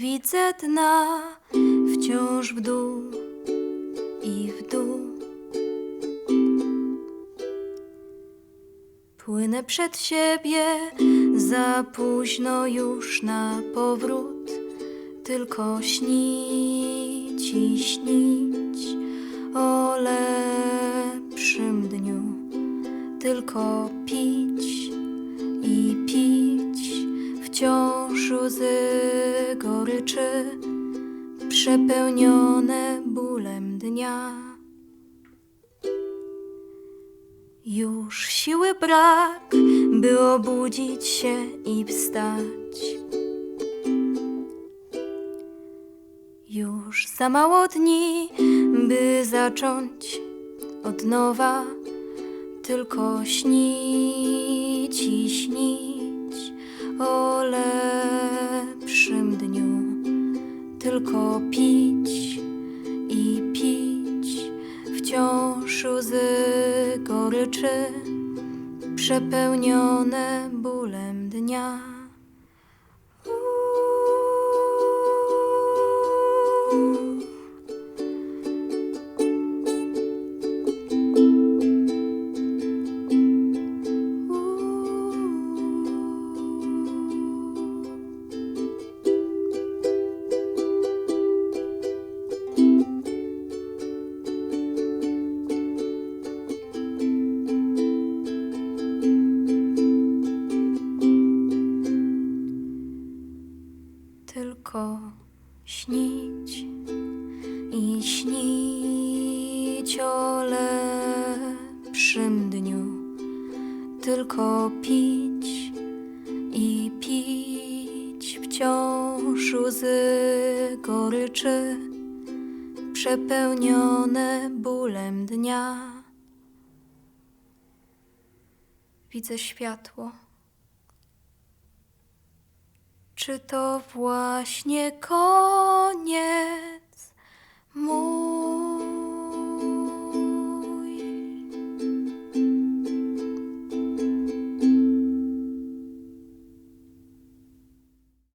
Widzę dna, wciąż w dół i w dół. Płynę przed siebie, za późno już na powrót, tylko śnić i śnić o lepszym dniu, tylko pić i pić wciąż łzy goryczy, przepełnione bólem dnia. Już siły brak, by obudzić się i wstać. Już za mało dni, by zacząć od nowa, tylko śnić i śnić o dniu, tylko pić i pić wciąż łzy goryczy, przepełnione bólem dnia. Tylko śnić i śnić o lepszym dniu. Tylko pić i pić wciąż łzy goryczy, przepełnione bólem dnia. Widzę światło. Czy to właśnie koniec?